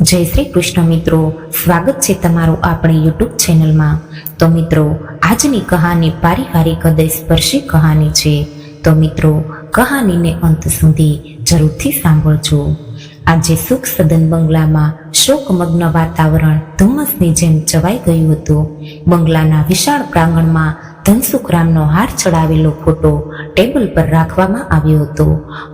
જય શ્રી કૃષ્ણ મિત્રો, સ્વાગત છે તમારું આપણી યુટ્યુબ ચેનલમાં તો મિત્રો, આજની કહાની પારિવારિક હૃદય સ્પર્શી કહાની છે. તો મિત્રો, કહાનીને અંત સુધી જરૂરથી સાંભળજો. આજે સુખ સદન બંગલામાં શોકમગ્ન વાતાવરણ ધુમ્મસની જેમ ચવાઈ ગયું હતું. બંગલાના વિશાળ પ્રાંગણમાં ધનસુખરામનો હાર ચડાવેલો ફોટો ટેબલ પર રાખવામાં આવ્યો હતો.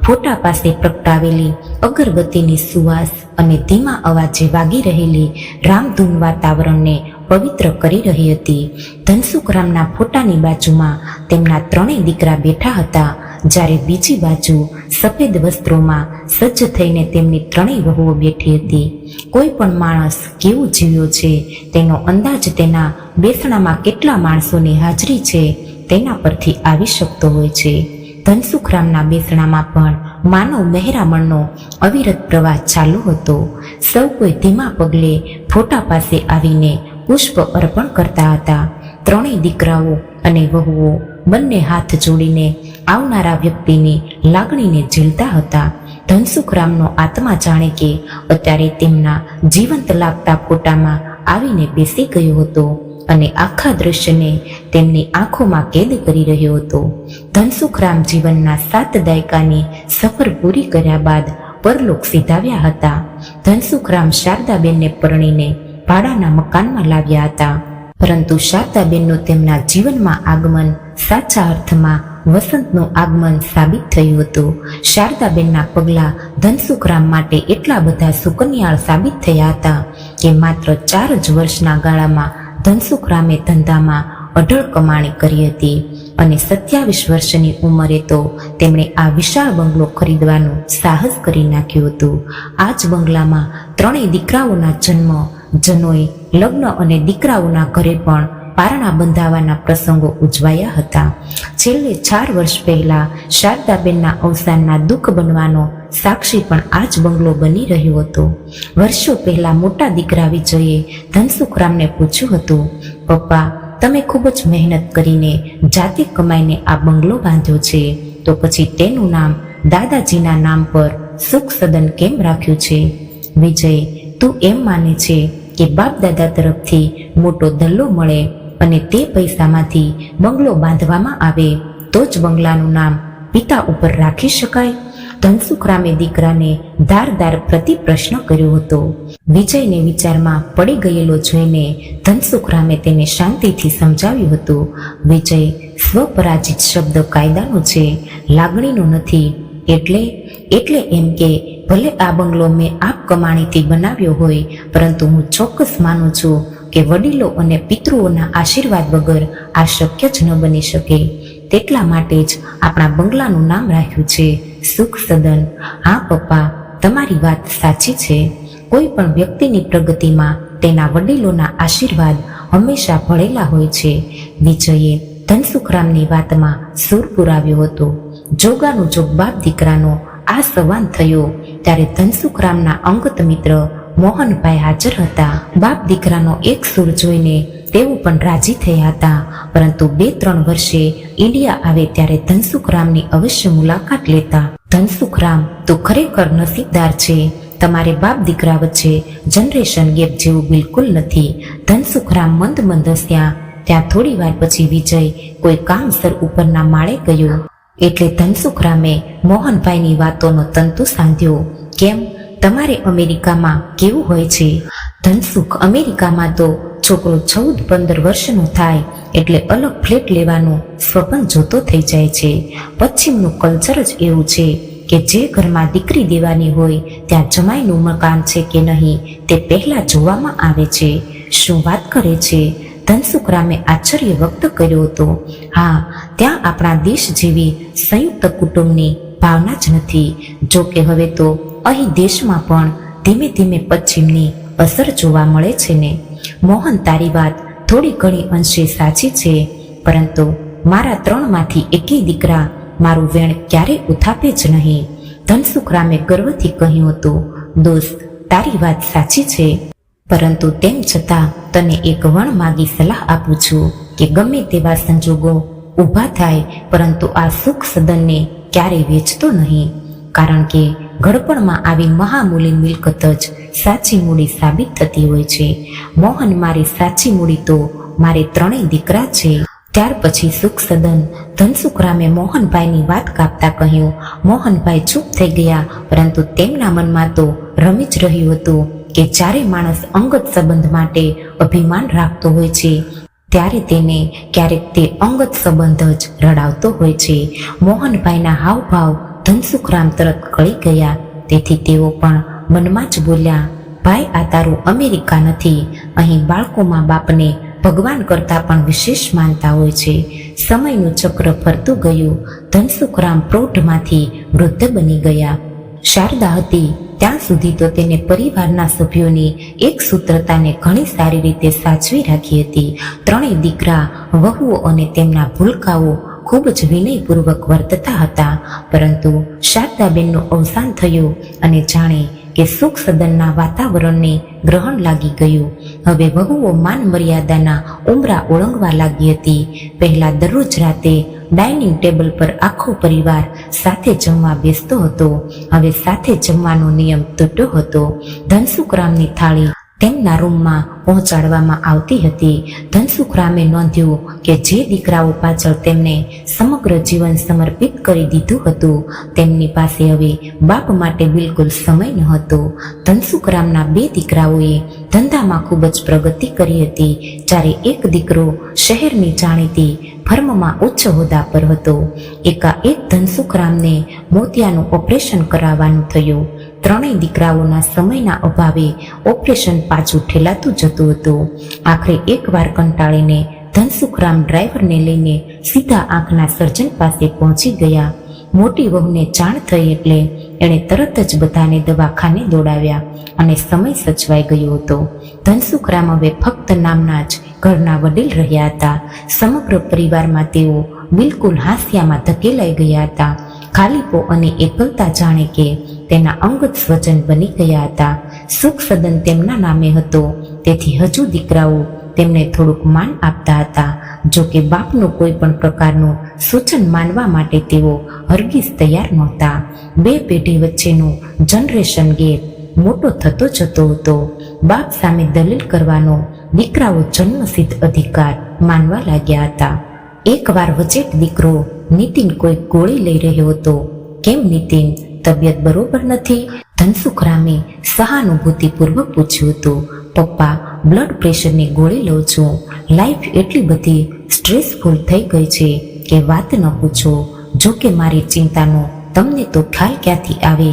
ફોટા પાસે પ્રગટાવેલી અગરબત્તીની સુવાસ અને ધીમા અવાજે વાગી રહેલી રામધૂન વાતાવરણને પવિત્ર કરી રહી હતી. ધનસુખરામના ફોટાની બાજુમાં તેમના ત્રણેય દીકરા બેઠા હતા, જ્યારે બીજી બાજુ સફેદ વસ્ત્રોમાં સજ્જ થઈને તેમની ત્રણેય વહુઓ બેઠી હતી. કોઈ પણ માણસ કેવું જીવ્યો છે, તેનો અંદાજ તેના બેસણામાં કેટલા માણસોની હાજરી છે, તેના પરથી આવી શકતો હોય છે. ધનસુખરામના બેસણામાં પણ માનવ મહેરામણનો અવિરત પ્રવાહ ચાલુ હતો. સૌ કોઈ ધીમા પગલે ફોટા પાસે આવીને પુષ્પ અર્પણ કરતા હતા. ત્રણેય દીકરાઓ અને વહુઓ બંને હાથ જોડીને આવનારા વ્યક્તિની લાગણીને ઝીલતા હતા. ધનસુખરામનો આત્મા જાણે કે અત્યારે તેમના જીવંત લાગતા ફોટામાં આવીને બેસી ગયો હતો અને આખા દ્રશ્યને તેમની આંખોમાં કેદ કરી રહ્યો હતો. ધનસુખરામ જીવનના સાત દાયકાની સફર પૂરી કર્યા બાદ પરલોક સીધાવ્યા હતા. ધનસુખરામ શારદાબેનને પરણીને ભાડાના મકાનમાં લાવ્યા હતા. પરંતુ શારદાબેનનું તેમના જીવનમાં આગમન સાચા અર્થમાં વસંતનું આગમન સાબિત થયું હતું. શારદાબેનના પગલાં ધનસુખરામ માટે એટલા બધા સુકન્યાળ સાબિત થયા હતા કે માત્ર ચાર જ વર્ષના ગાળામાં ધનસુખરામે ધંધામાં અઢળ કમાણી કરી હતી અને સત્યાવીસ વર્ષની ઉંમરે તો તેમણે આ વિશાળ બંગલો ખરીદવાનું સાહસ કરી નાખ્યું હતું. આ જ બંગલામાં ત્રણેય દીકરાઓના જન્મ જનોય લગ્ન અને દીકરાઓના ઘરે પણ પારણા બંધાવાના પ્રસંગો ઉજવાયા હતા. છેલ્લે ચાર વર્ષ પહેલા શારદાબેનના અવસાનના દુઃખ બનવાનો સાક્ષી પણ આ જ બંગલો બની રહ્યો હતો. વર્ષો પહેલા મોટા દીકરા વિજયે ધનસુખરામને પૂછ્યું હતું, પપ્પા, તમે ખૂબ જ મહેનત કરીને જાતે કમાઈને આ બંગલો બાંધ્યો છે. તો પછી તેનું નામ દાદાજીના નામ પર સુખ સદન કેમ રાખ્યું છે? વિજય, તું એમ માને છે કે બાપ દાદા તરફથી મોટો દલ્લો મળે અને તે પૈસામાંથી બંગલો બાંધવામાં આવે, તો જ બંગલાનું નામ પિતા ઉપર રાખી શકાય. ધનસુખરામે દીકરાને ધારદાર પ્રતિ પ્રશ્ન કર્યો હતો. વિજયને વિચારમાં પડી ગયેલો જોઈને ધનસુખરામે તેને શાંતિથી સમજાવ્યું હતું. વિજય સ્વપરાજિત શબ્દ કાયદાનો છે, લાગણીનો નથી. એટલે એટલે એમ કે, ભલે આ બંગલો મેં આપ કમાણીથી બનાવ્યો હોય, પરંતુ હું ચોક્કસ માનું છું કે વડીલો અને પિતૃઓના આશીર્વાદ વગર આ શક્ય જ ન બની શકે. તેટલા માટે જ આપણા બંગલાનું નામ રાખ્યું છે સુખ સદન. હા, પપ્પા, તમારી વાત સાચી છે. કોઈ પણ વ્યક્તિની પ્રગતિમાં તેના વડીલોના આશીર્વાદ હંમેશા ભળેલા હોય છે. વિજયે ધનસુખરામની વાતમાં સૂર પુરાવ્યો હતો. જોગાનો જોગ બાપ દીકરાનો આ સંવાદ થયો ત્યારે ધનસુખરામના અંગત મિત્ર મોહનભાઈ હાજર હતા. બાપ દીકરાનો એક સુર જોઈને તેઓ પણ રાજી થયા હતા. પરંતુ બે ત્રણ વર્ષે ઇન્ડિયા આવે ત્યારે ધનસુખરામની અવશ્ય મુલાકાત લેતા ધનસુખરામ તો ખરેખર નસીબદાર છે. તમારે બાપ દીકરા વચ્ચે જનરેશન ગેપ જેવું બિલકુલ નથી. ધનસુખરામ મંદ મંદ હસ્યા. ત્યાં થોડી વાર પછી વિજય કોઈ કામસર ઉપરના માળે ગયો. એટલે ધનસુખરામે મોહનભાઈની વાતોનો તંતુ સાંધ્યો. કેમ? તમારે અમેરિકામાં કેવું હોય છે? ધનસુખ અમેરિકામાં તો છોકરો ચૌદ, પંદર વર્ષનો થાય એટલે અલગ ફ્લેટ લેવાનું સ્વપ્ન જોતો થઈ જાય છે. પશ્ચિમનું કલ્ચર જ એવું છે કે જે ઘરમાં દીકરી દેવાની હોય ત્યાં જમાઈનું મકાન છે કે નહીં તે પહેલા જોવામાં આવે છે. શું વાત કરે છે? ધનસુખરામે આશ્ચર્ય વ્યક્ત કર્યો હતો. હા, ત્યાં આપણા દેશ જેવી સંયુક્ત કુટુંબની ભાવના જ નથી. જો કે હવે તો અહીં દેશમાં પણ ધીમે ધીમે પશ્ચિમની અસર જોવા મળે છે ને. મોહન, તારી વાત થોડી ઘણી અંશે સાચી છે, પરંતુ મારા ત્રણમાંથી એકેય દીકરા મારું વેણ ક્યારે ઉથાપે જ નહીં. ધનસુખરામે ગર્વથી કહ્યું હતું, દોસ્ત, તારી વાત સાચી છે, પરંતુ તેમ છતાં તને એક વણ માગી સલાહ આપું છું કે ગમે તેવા સંજોગો ઊભા થાય, પરંતુ આ સુખ સદનને ક્યારેય વેચતો નહીં. કારણ કે ઘડપણમાં આવી મહામૂલી મિલકત જ સાચી મૂડી સાબિત થતી હોય છે. મોહન, મારી સાચી મૂડી તો મારે ત્રણેય દીકરા છે. ત્યાર પછી સુખ સદન ધનસુખરામે મોહનભાઈની વાત કાપતા કહ્યું, મોહનભાઈ ચૂપ થઈ ગયા, પરંતુ તેમના મનમાં તો રમી જ રહ્યું હતું કે જ્યારે માણસ અંગત સંબંધ માટે અભિમાન રાખતો હોય છે, ત્યારે તેને ક્યારેક તે અંગત સંબંધ જ રડાવતો હોય છે. મોહનભાઈના હાવભાવ ધનસુખરામ તરત કળી ગયા. તેથી તેઓ પણ મનમાં જ બોલ્યા, ભાઈ, આ તારું અમેરિકા નથી. અહીં બાળકોમાં બાપને ભગવાન કરતાં પણ વિશેષ માનતા હોય છે. સમયનું ચક્ર ફરતું ગયું. ધનસુખરામ પ્રૌઢમાંથી વૃદ્ધ બની ગયા. શારદા હતી. ત્યાં સુધી તો તેને પરિવારના સભ્યોની એક સૂત્રતાને ઘણી સારી રીતે સાચવી રાખી હતી. ત્રણેય દીકરા, વહુઓ અને તેમના ભૂલકાઓ ખૂબ જ વિનયપૂર્વક વર્તતા હતા, પરંતુ શારદાબેનનું અવસાન થયું અને જાણે કે સુખ સદનના વાતાવરણને ગ્રહણ લાગી ગયું. હવે વહુઓ માન મર્યાદાના ઉમરા ઓળંગવા લાગી હતી. પહેલા દરરોજ રાતે ડાઇનિંગ ટેબલ પર આખો પરિવાર સાથે જમવા બેસતો હતો. હવે સાથે જમવાનો નિયમ તૂટ્યો હતો. ધનસુખરામની થાળી તેમના રૂમમાં પહોંચાડવામાં આવતી હતી. ધનસુખરામે નોંધ્યું કે જે દીકરાઓ પાછળ તેમને સમગ્ર જીવન સમર્પિત કરી દીધું હતું, તેમની પાસે હવે બાપ માટે બિલકુલ સમય ન હતો ધનસુખરામના બે દીકરાઓએ ધંધામાં ખૂબ જ પ્રગતિ કરી હતી. જ્યારે એક દીકરો શહેરની જાણીતી ફર્મમાં ઉચ્ચ હોદ્દા પર હતો, એકાએક ધનસુખરામને મોતિયાનું ઓપરેશન કરાવવાનું થયું. ત્રણેય દીકરાઓના સમયના અભાવે ઓપરેશન પાછું ઠેલાતું જતું હતું. આખરે એકવાર કંટાળીને ધનસુખરામ ડ્રાઈવરને લઈને સીધા આંખના સર્જન પાસે પહોંચી ગયા. મોટી વહુને જાણ થઈ એટલે એણે તરત જ બધાને દવાખાને દોડાવ્યા અને સમય સચવાઈ ગયો હતો. ધનસુખરામ હવે ફક્ત નામના જ ઘરના વડીલ રહ્યા હતા. સમગ્ર પરિવારમાં તેઓ બિલકુલ હાસ્યામાં ધકેલાઈ ગયા હતા. ખાલીપો અને એકલતા જાણે કે તેના અંગત સ્વજન બની ગયા હતા. સુખ સદન તેમના નામે હતો. તેથી હજુ દીકરાઓ તેમને થોડુંક માન આપતા હતા. જો કે બાપનું કોઈ પણ પ્રકારનું સૂચન માનવા માટે તેઓ હરગીઝ તૈયાર નહોતા. બે પેઢી વચ્ચેનું જનરેશન ગેપ મોટો થતો જતો હતો. બાપ સામે દલીલ કરવાનો દીકરાઓ જન્મસિદ્ધ અધિકાર માનવા લાગ્યા હતા. એકવાર વચેટ દીકરો નીતિન કોઈ ગોળી લઈ રહ્યો હતો. કેમ નીતિન? તબિયત બરોબર નથી. ધનસુખરામે સહાનુભૂતિપૂર્વક પૂછ્યું હતું, પપ્પા બ્લડ પ્રેશરની ગોળી લઉં છું. લાઈફ એટલી બધી સ્ટ્રેસફુલ થઈ ગઈ છે કે વાત ન પૂછો. જો કે મારી ચિંતાનો તમને તો ખ્યાલ ક્યાંથી આવે?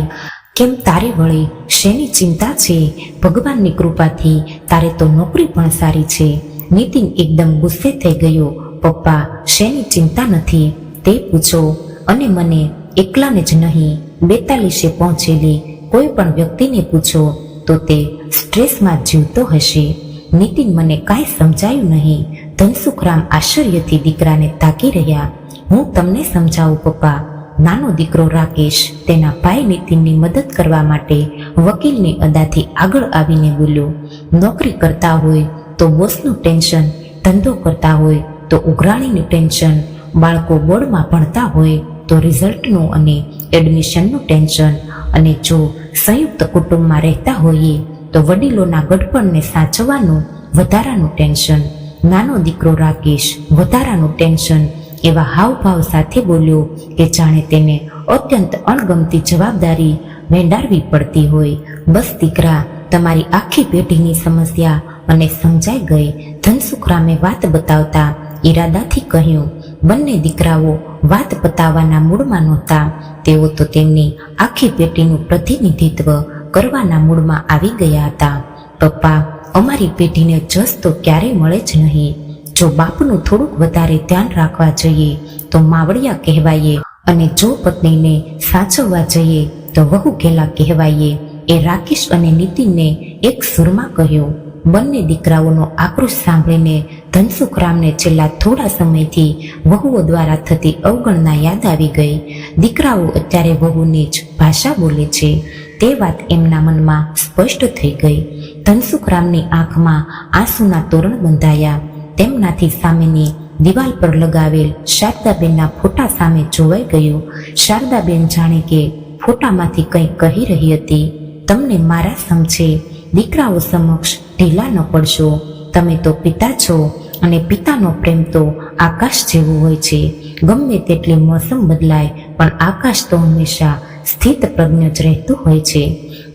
કેમ તારે વળી શેની ચિંતા છે? ભગવાનની કૃપાથી તારે તો નોકરી પણ સારી છે. નીતિન એકદમ ગુસ્સે થઈ ગયો. પપ્પા, શેની ચિંતા નથી? તે પૂછો. અને મને, એકલાને જ નહીં. બેતાલીસે પહોંચેલી કોઈ પણ વ્યક્તિને પૂછો, તો તે સ્ટ્રેસમાં જીવતો હશે. નીતિન મને કાંઈ સમજાયું નહીં. ધનસુખરામ આશ્ચર્યથી દીકરાને તાકી રહ્યા. હું તમને સમજાવું, પપ્પા. નાનો દીકરો રાકેશ તેના ભાઈ નીતિનની મદદ કરવા માટે વકીલની અદાથી આગળ આવીને બોલ્યો, નોકરી કરતા હોય તો બોસનું ટેન્શન, ધંધો કરતા હોય તો ઉઘરાણીનું ટેન્શન, બાળકો બોર્ડમાં ભણતા હોય તો રિઝલ્ટનું અને એડમિશનનું ટેન્શન. અને જો સંયુક્ત કુટુંબમાં રહેતા હોઈએ, તો વડીલોના ગઢપણને સાચવવાનું વધારાનું ટેન્શન. નાનો દીકરો રાકેશ વધારાનું ટેન્શન. એવા હાવભાવ સાથે બોલ્યો કે જાણે તેને અત્યંત અણગમતી જવાબદારી વેંડારવી પડતી હોય. બસ દીકરા, તમારી આખી પેઢીની સમસ્યા અને સમજાઈ ગઈ. ધનસુખરામે વાત બતાવતા ઈરાદાથી કહ્યું, બંને દીકરાઓ વાત પતાવવાના મૂડમાં નહોતા. તેઓ તો તેમની આખી પેઢીનું પ્રતિનિધિત્વ કરવાના મૂડમાં આવી ગયા હતા. પપ્પા, અમારી પેઢીને જસ તો ક્યારેય મળે જ નહીં. જો બાપનું થોડુંક વધારે ધ્યાન રાખવા જઈએ, તો માવડિયા કહેવાઈએ અને જો પત્નીને સાચવવા જઈએ, તો વહુ ઘેલા કહેવાઈએ. એ રાકેશ અને નીતિનને એક સુરમાં કહ્યું, બંને દીકરાઓનો આક્રોશ સાંભળીને ધનસુખરામને છેલ્લા થોડા સમયથી વહુઓ દ્વારા થતી અવગણના યાદ આવી ગઈ. દીકરાઓ અત્યારે વહુની જ ભાષા બોલે છે. તે વાત એમના મનમાં સ્પષ્ટ થઈ ગઈ. ધનસુખરામની આંખમાં આંસુના તોરણ બંધાયા. તેમનાથી સામેની દિવાલ પર લગાવેલ શારદાબેનના ફોટા સામે જોવાઈ ગયું. શારદાબેન જાણે કે ફોટામાંથી કંઈક કહી રહી હતી. તમને મારા સમજે. દીકરાઓ સમક્ષ ઢીલા ન પડશો. તમે તો પિતા છો અને પિતાનો પ્રેમ તો આકાશ જેવો હોય છે. ગમે તેટલી મોસમ બદલાય, પણ આકાશ તો હંમેશા સ્થિત પ્રજ્ઞ જ રહેતું હોય છે.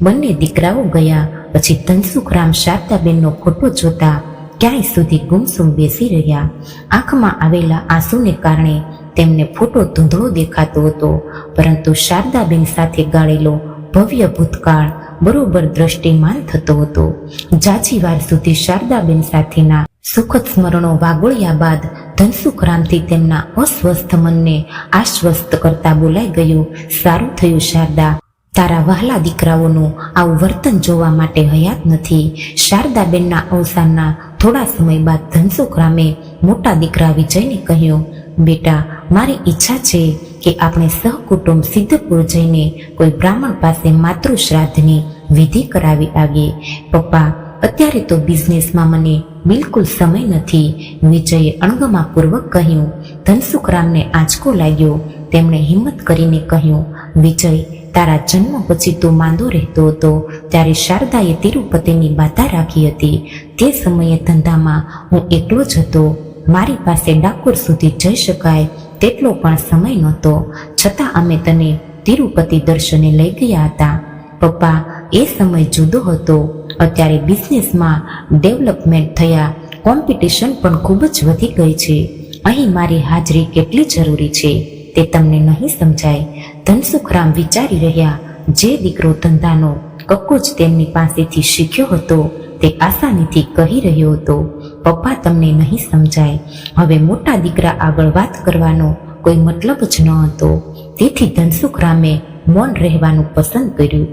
બંને દીકરાઓ ગયા, પછી ધનસુખરામ શારદાબેનનો ફોટો જોતા ક્યાંય સુધી ગુમસુમ બેસી રહ્યા. આંખમાં આવેલા આંસુને કારણે તેમને ફોટો ધૂંધળો દેખાતો હતો, પરંતુ શારદાબેન સાથે ગાળેલો ભવ્ય ભૂતકાળ બરોબર દ્રષ્ટિમાન થતો હતો. જાજીવાર સુધી શારદાબેન સાથેના સુખદ સ્મરણો વાગોળ્યા બાદ ધનસુખરામથી તેમના અસ્વસ્થ મનને આશ્વસ્ત કરતા બોલાઈ ગયું. સારું થયું શારદા. તારા વહાલા દીકરાઓનું આવું વર્તન જોવા માટે હયાત નથી. શારદાબેનના અવસાનના થોડા સમય બાદ ધનસુખરામે મોટા દીકરા વિજયને કહ્યું, બેટા, મારી ઈચ્છા છે કે આપણે સહકુટુંબ સિદ્ધપુર જઈને કોઈ બ્રાહ્મણ પાસે માતૃ શ્રાદ્ધની વિધિ કરાવી આવીએ. પપ્પા, અત્યારે તો બિઝનેસમાં મને બિલકુલ સમય નથી. વિજયે અણગમાપૂર્વક કહ્યું, ધનસુખરામને આંચકો લાગ્યો. તેમણે હિંમત કરીને કહ્યું, વિજય, તારા જન્મ પછી તું માંદો રહેતો હતો, ત્યારે શારદાએ તિરુપતિની બાધા રાખી હતી. તે સમયે ધંધામાં હું એકલો જ હતો. મારી પાસે ડાકોર સુધી જઈ શકાય તેટલો પણ સમય નહોતો. છતાં અમે તને તિરુપતિ દર્શને લઈ ગયા હતા. પપ્પા, એ સમય જુદો હતો. અત્યારે બિઝનેસમાં ડેવલપમેન્ટ થયા. કોમ્પિટિશન પણ ખૂબ જ વધી ગઈ છે. અહીં મારી હાજરી કેટલી જરૂરી છે, તે તમને નહીં સમજાય. ધનસુખરામ વિચારી રહ્યા, જે દીકરો ધંધાનો કક્કો જ તેમની પાસેથી શીખ્યો હતો, તે આસાનીથી કહી રહ્યો હતો. પપ્પા તમને નહીં સમજાય. હવે મોટા દીકરા આગળ વાત કરવાનો કોઈ મતલબ જ ન હતો. તેથી ધનસુખરામે મૌન રહેવાનું પસંદ કર્યું.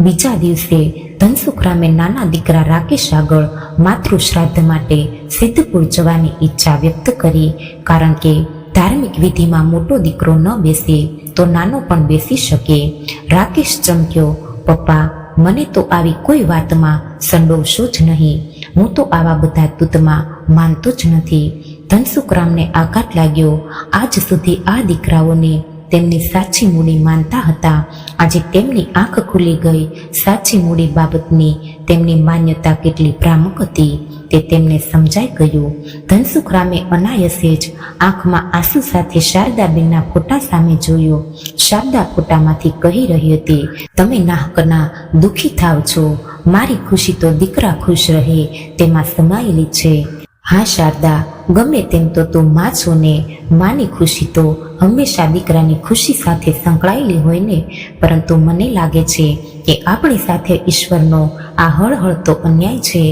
બીજા દિવસે ધનસુખરામે નાના દીકરા રાકેશ આગળ માતૃ શ્રાદ્ધ માટે સિદ્ધપુર જવાની ઈચ્છા વ્યક્ત કરી. કારણ કે ધાર્મિક વિધિમાં મોટો દીકરો ન બેસે તો નાનો પણ બેસી શકે. રાકેશ ચમક્યો, પપ્પા, મને તો આવી કોઈ વાતમાં સંડોવશો જ નહીં. હું તો આવા બધા તૂતમાં માનતો જ નથી. ધનસુખરામને આઘાત લાગ્યો. આજ સુધી આ દીકરાઓને તેમની સાચી મૂડી માનતા હતા. આજે તેમની આંખ ખુલી ગઈ. સાચી મૂડી બાબતની તેમની માન્યતા કેટલી ભ્રામક હતી. તે તેમને સમજાઈ ગયું. ધનસુખરામે અનાયસે જ આંખમાં આંસુ સાથે શારદાબેનના ફોટા સામે જોયો. શારદા ફોટામાંથી કહી રહી હતી, તમે નાહકના દુઃખી થાવ છો. મારી ખુશી તો દીકરા ખુશ રહે. તેમાં સમાયેલી છે. હા શારદા, ગમે તેમ તો તું માં છો ને. માની ખુશી તો હંમેશા દીકરાની ખુશી સાથે સંકળાયેલી હોય ને. પરંતુ મને લાગે છે કે આપણી સાથે ઈશ્વરનો આ હળહળતો અન્યાય છે,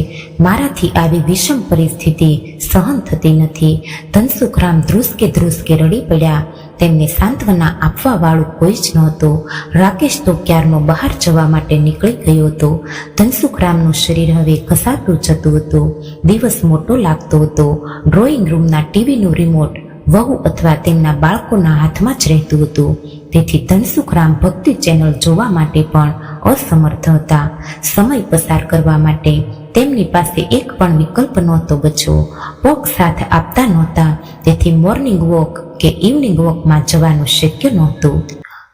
મારાથી આવી વિષમ પરિસ્થિતિ સહન થતી નથી. ધનસુખરામ ધ્રુસકે ધ્રુસકે રડી પડ્યા. તેમને સાંત્વના આપવા વાળું કોઈ જ નહોતું. રાકેશ તો ક્યારનો બહાર જવા માટે નીકળી ગયો હતો. ધનસુખરામનું શરીર હવે ઘસાતું જતું હતું. દિવસ મોટો લાગતો હતો. ડ્રોઈંગ રૂમના ટીવીનું રિમોટ વહુ અથવા તેમના બાળકોના હાથમાં જ રહેતું હતું. તેથી ધનસુખરામ ભક્તિ ચેનલ જોવા માટે પણ અસમર્થ હતા. સમય પસાર કરવા માટે તેમની પાસે એક પણ વિકલ્પ નહોતો બચ્યો. વોક સાથ આપતા નહોતા. તેથી મોર્નિંગ વોક કે ઇવનિંગ વોકમાં જવાનું શક્ય નહોતું.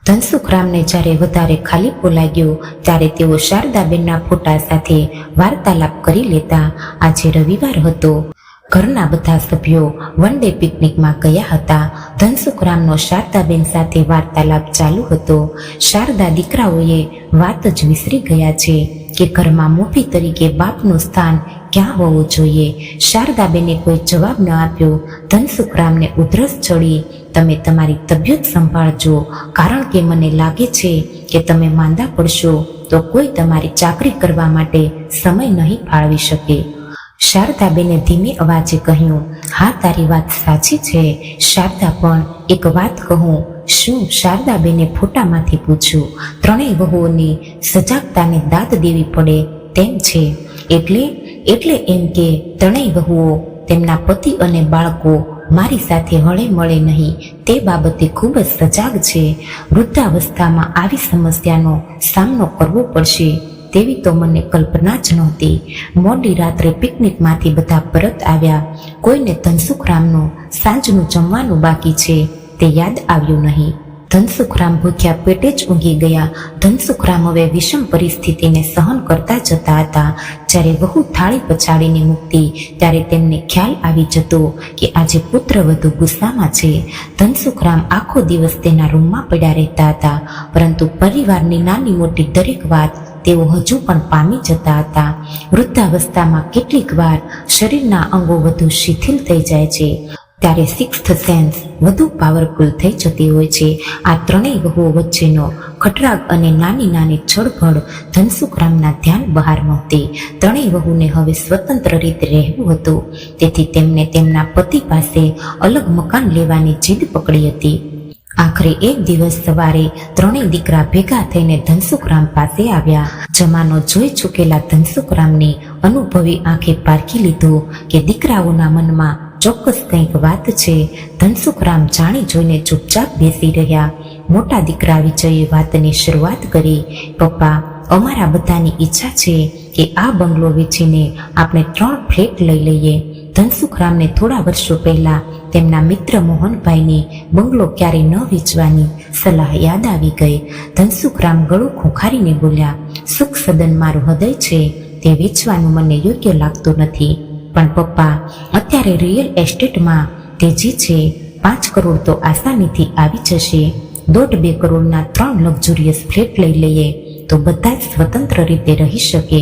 ધનસુખરામને જ્યારે વધારે ખાલીપો લાગ્યો ત્યારે તેઓ શારદાબેનના ફોટા સાથે વાર્તાલાપ કરી લેતા. આજે રવિવાર હતો. ઘરના બધા સભ્યો વન ડે પિકનિકમાં ગયા હતા. ધનસુખરામનો શારદાબેન સાથે વાર્તાલાપ ચાલુ હતો. શારદા દીકરાઓએ વાત જ વિસરી ગયા છે કે ઘરમાં મોભી તરીકે બાપનું સ્થાન ક્યાં હોવું જોઈએ. શારદાબેને કોઈ જવાબ ન આપ્યો. ધનસુખરામને ઉધરસ ચડી, તમે તમારી તબિયત સંભાળજો. કારણ કે મને લાગે છે કે તમે માંદા પડશો, તો કોઈ તમારી ચાકરી કરવા માટે સમય નહીં ફાળવી શકે. શારદાબેને ધીમે અવાજે કહ્યું, હા, તારી વાત સાચી છે. શારદા, પણ એક વાત કહું. શું શારદાબેને ફોટામાંથી પૂછ્યું? ત્રણેય વહુઓની સજાગતાને દાદ દેવી પડે તેમ છે. એટલે એટલે એમ કે ત્રણેય વહુઓ તેમના પતિ અને બાળકો મારી સાથે હળે મળે નહીં. તે બાબતે ખૂબ જ સજાગ છે. વૃદ્ધાવસ્થામાં આવી સમસ્યાનો સામનો કરવો પડશે. તેવી તો મને કલ્પના જ નહોતી. મોડી રાત્રે પિકનિકમાંથી બધા પરત આવ્યા. કોઈને ધનસુખરામનું, સાંજનું જમવાનું બાકી છે. તે યાદ આવ્યું નહીં. ધનસુખરામ ભૂખ્યા પેટે જ ઊંઘી ગયા. ધનસુખરામ હવે વિષમ પરિસ્થિતિને સહન કરતા જતા હતા. જ્યારે વહુ થાળી પછાડીને મૂકતી, ત્યારે તેમને ખ્યાલ આવી જતો કે આજે પુત્ર વધુ ગુસ્સામાં છે. ધનસુખરામ આખો દિવસ તેના રૂમમાં પડ્યા રહેતા હતા. પરંતુ પરિવારની નાની મોટી દરેક વાત તેઓ હજુ પણ પામી જતા હતા. વૃદ્ધાવસ્થામાં કેટલીક વાર શરીરના અંગો વધુ શિથિલ થઈ જાય છે. ત્યારે સિક્સ્થ સેન્સ વધુ પાવરફુલ થઈ જતી હોય છે. આ ત્રણેય વહુઓ વચ્ચેનો ખટરાગ અને નાની નાની છળભળ ધનસુખરામના ધ્યાન બહાર નહોતી. ત્રણેય વહુને હવે સ્વતંત્ર રીતે રહેવું હતું. તેથી તેમને તેમના પતિ પાસે અલગ મકાન લેવાની જીદ પકડી હતી. આખરે એક દિવસ સવારે ત્રણેય દીકરા ભેગા થઈને ધનસુખરામ પાસે આવ્યા. જમાનો જોઈ ચૂકેલા ધનસુખરામને અનુભવી આંખે પારખી લીધું કે દીકરાઓના મનમાં ચોક્કસ કંઈક વાત છે. ધનસુખરામ જાણી જોઈને ચૂપચાપ બેસી રહ્યા. મોટા દીકરા વિજયે વાતની શરૂઆત કરી, પપ્પા, અમારા બધાની ઈચ્છા છે કે આ બંગલો વેચીને આપણે ત્રણ ફ્લેટ લઈ લઈએ. ધનસુખરામને થોડા વર્ષો પહેલા તેમના મિત્ર મોહનભાઈને બંગલો ક્યારે ન વેચવાની સલાહ યાદ આવી ગઈ. ધનસુખરામ ગળું ખોખારીને બોલ્યા, સુખ સદન મારું હૃદય છે, તે વેચવાનું મને યોગ્ય લાગતું નથી. પણ પપ્પા, અત્યારે રિયલ એસ્ટેટમાં તેજી છે, પાંચ કરોડ તો આસાનીથી આવી જશે. દોઢ બે કરોડના ત્રણ લક્ઝુરિયસ ફ્લેટ લઈ લઈએ. તો બધા જ સ્વતંત્ર રીતે રહી શકે.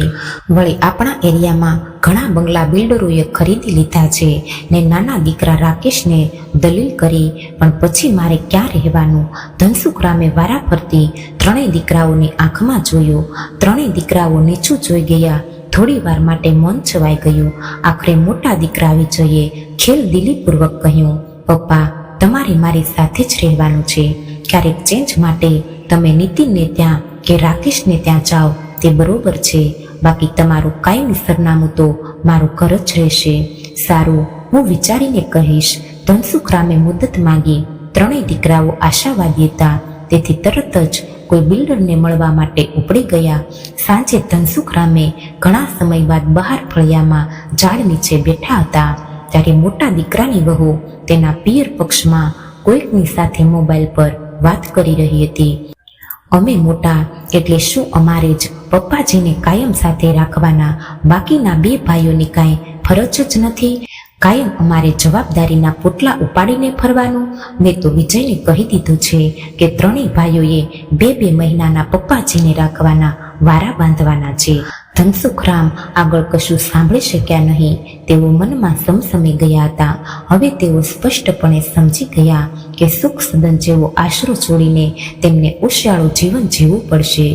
વળી આપણા એરિયામાં ઘણા બંગલા બિલ્ડરોએ ખરીદી લીધા છે ને નાના દીકરા રાકેશને દલીલ કરી, પણ પછી મારે ક્યાં રહેવાનું? ધનસુખરામે વારા ફરતી ત્રણેય દીકરાઓની આંખમાં જોયું. ત્રણેય દીકરાઓ નીચું જોઈ ગયા. થોડી વાર માટે મન છવાઈ ગયું. આખરે મોટા દીકરા વિજયે ખેલ દિલીપૂર્વક કહ્યું, પપ્પા, તમારે મારી સાથે જ રહેવાનું છે. ક્યારેક ચેન્જ માટે તમે નીતિનને ત્યાં કે રાકેશને ત્યાં જાઓ, તે બરોબર છે. બાકી તમારું કાયમી સરનામું તો મારું ઘર જ રહેશે. સારું, હું વિચારીને કહીશ, ધનસુખરામે મુદત માંગી, ત્રણેય દીકરાઓ આશાવાદી હતા. તેથી તરત જ કોઈ બિલ્ડરને મળવા માટે ઉપડી ગયા. સાંજે ધનસુખરામે ઘણા સમય બાદ બહાર ફળિયામાં ઝાડ નીચે બેઠા હતા. ત્યારે મોટા દીકરાની વહુ તેના પિયર પક્ષમાં કોઈકની સાથે મોબાઈલ પર વાત કરી રહી હતી. અમે મોટા, એટલે શું અમારે જ પપ્પાજીને કાયમ સાથે રાખવાના બાકીના બે ભાઈઓની કાંઈ ફરજ જ નથી? કાયમ અમારે જવાબદારીના પોટલા ઉપાડીને ફરવાનું? મેં તો વિજયને કહી દીધું છે કે ત્રણેય ભાઈઓએ બે બે મહિનાના પપ્પાજીને રાખવાના વારા બાંધવાના છે. ધનસુખરામ આગળ કશું સાંભળી શક્યા નહીં. તેઓ મનમાં સમસમી ગયા હતા. હવે તેઓ સ્પષ્ટપણે સમજી ગયા કે સુખ સદન જેવો આશરો છોડીને તેમને ઉશિયાળું જીવન જીવવું પડશે.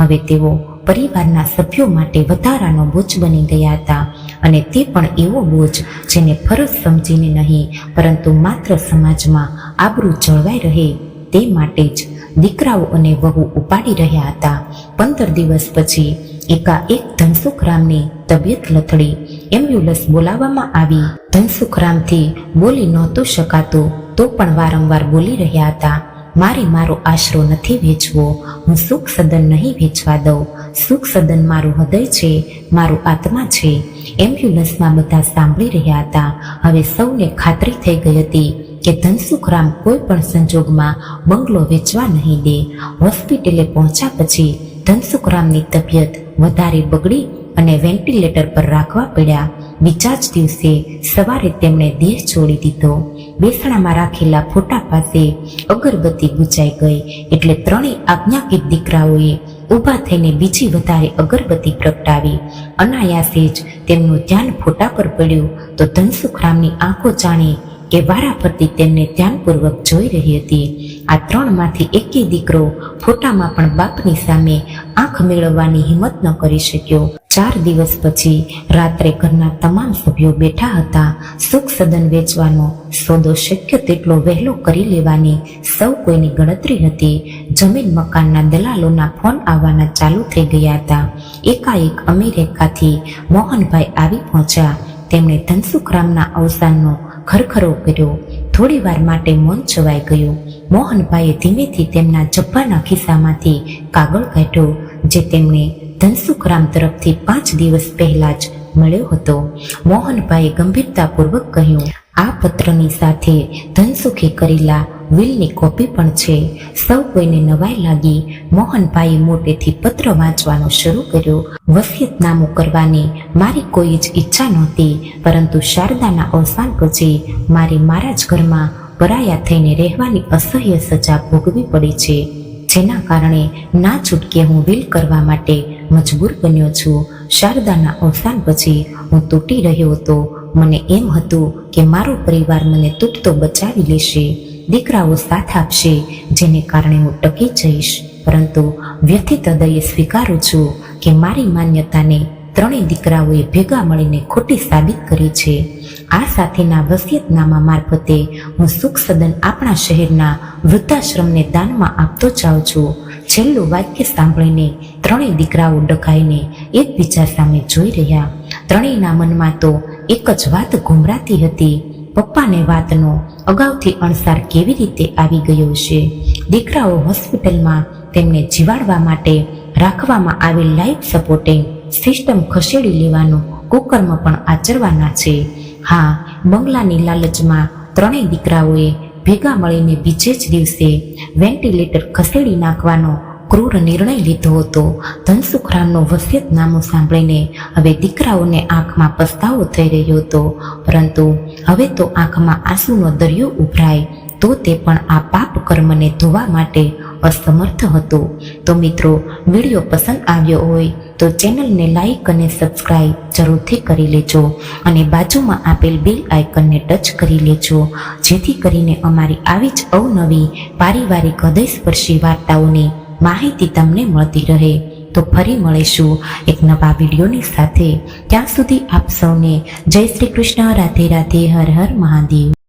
હવે તેઓ પરિવારના સભ્યો માટે વધારાનો બોજ બની ગયા હતા અને તે પણ એવો બોજ જેને ફરજ સમજીને નહીં, પરંતુ માત્ર સમાજમાં આબરૂ જળવાઈ રહે તે માટે જ દીકરાઓ અને વહુ ઉપાડી રહ્યા હતા. પંદર દિવસ પછી એકાએક ધનસુખરામની તબિયત લથડી. એમ્બ્યુલન્સ બોલાવવામાં આવી. ધનસુખરામથી બોલી નહોતું શકાતું, તો પણ વારંવાર બોલી રહ્યા હતા. મારે મારો આશરો નથી વેચવો, હું સુખ સદન નહીં વેચવા દઉં. સુખ સદન મારું હૃદય છે, મારું આત્મા છે. એમ્બ્યુલન્સમાં બધા સાંભળી રહ્યા હતા. હવે સૌને ખાતરી થઈ ગઈ હતી કે ધનસુખરામ કોઈ પણ સંજોગમાં બંગલો વેચવા નહીં દે. હોસ્પિટલે પહોંચ્યા પછી ધનસુખરામની તબિયત વધારે બગડી અને વેન્ટિલેટર પર રાખવા પડ્યા. બીજા જ દિવસે સવારે તેમણે દેહ છોડી દીધો. બેસણામાં રાખેલા ફોટા પાસે અગરબત્તી ગુચાઈ ગઈ. એટલે ત્રણેય આજ્ઞાકિત દીકરાઓએ ઊભા થઈને બીજી વધારે અગરબત્તી પ્રગટાવી. અનાયાસે જ તેમનું ધ્યાન ફોટા પર પડ્યું. તો ધનસુખરામની આંખો જાણી કે વારા ફરતી તેમને ધ્યાનપૂર્વક જોઈ રહી હતી. આ ત્રણમાંથી એકે દીકરો ફોટામાં પણ બાપની સામે આંખ મેળવવાની હિંમત ન કરી શક્યો. ચાર દિવસ પછી રાત્રે ઘરના તમામ સભ્યો બેઠા હતા. સુખ સદન વેચવાનો સોદો શક્ય તેટલો વહેલો કરી લેવાની સૌ કોઈની ગણતરી હતી. જમીન મકાનના દલાલોના ફોન આવવાના ચાલુ થઈ ગયા હતા. એકાએક અમેરિકાથી મોહનભાઈ આવી પહોંચ્યા. તેમણે ધનસુખરામના અવસાનનો ખરખરો કર્યો. થોડી વાર માટે મૌન છવાઈ ગયું. મોહનભાઈએ ધીમેથી તેમના જબ્બાના ખિસ્સામાંથી કાગળ કાઢ્યો, જે તેમને ધનસુખરામ તરફથી પાંચ દિવસ પહેલા જ મળ્યો હતો. મોહનભાઈએ ગંભીરતાપૂર્વક કહ્યું, આ પત્રની સાથે ધનસુખે કરેલા વિલની કોપી પણ છે. સૌ કોઈને નવાઈ લાગી. મોહનભાઈએ મોટેથી પત્ર વાંચવાનો શરૂ કર્યો. વસિયતનામું કરવાની મારી કોઈ જ ઈચ્છા નહોતી, પરંતુ શારદાના અવસાન પછી મારે મારા જ ઘરમાં પરાયા થઈને રહેવાની અસહ્ય સજા ભોગવી પડી છે. જેના કારણે ના છૂટકે હું વિલ કરવા માટે મજબૂર બન્યો છું. શારદાના અવસાન પછી હું તૂટી રહ્યો હતો. મને એમ હતું કે મારો પરિવાર મને તૂટતો બચાવી લેશે. દીકરાઓ સાથ આપશે, જેને કારણે હું ટકી જઈશ. પરંતુ વ્યથિત હૃદયે સ્વીકારું છું કે મારી માન્યતાને ત્રણેય દીકરાઓએ ભેગા મળીને ખોટી સાબિત કરી છે. આ સાથેના વસિયતનામા મારફતે હું સુખ સદન આપણા શહેરના વૃદ્ધાશ્રમને દાનમાં આપતો જાઉં છું. છેલ્લું વાક્ય સાંભળીને ત્રણેય દીકરાઓ ડકાઈને એકબીજા સામે જોઈ રહ્યા. ત્રણેયના મનમાં તો એક જ વાત ગુમરાતી હતી. પપ્પાને વાતનો અગાઉથી અણસાર કેવી રીતે આવી ગયો છે? દીકરાઓ હોસ્પિટલમાં તેમને જીવાડવા માટે રાખવામાં આવેલ લાઈફ સપોર્ટિંગ સિસ્ટમ ખસેડી લેવાનું કુકર્મ પણ આચરવાના છે. હા, બંગલાની લાલચમાં ત્રણેય દીકરાઓએ ભેગા મળીને બીજે જ દિવસે વેન્ટિલેટર ખસેડી નાખવાનો ક્રૂર નિર્ણય લીધો હતો. ધનસુખરામનું વસિયતનામું સાંભળીને હવે દીકરાઓને આંખમાં પસ્તાવો થઈ રહ્યો હતો. પરંતુ હવે તો આંખમાં આંસુનો દરિયો ઉભરાય તો તે પણ આ પાપ કર્મને ધોવા માટે અસમર્થ હતો. તો મિત્રો, વીડિયો પસંદ આવ્યો હોય તો ચેનલને લાઈક અને સબસ્ક્રાઇબ જરૂરથી કરી લેજો અને બાજુમાં આપેલ બેલ આઇકનને ટચ કરી લેજો, જેથી કરીને અમારી આવી જ અવનવી પારિવારિક હૃદયસ્પર્શી વાર્તાઓની માહિતી તમને મળતી રહે. તો ફરી મળીશું એક નવા વિડીયોની સાથે. ત્યાં સુધી આપ સૌને જય શ્રી કૃષ્ણ, રાધે રાધે, હર હર મહાદેવ.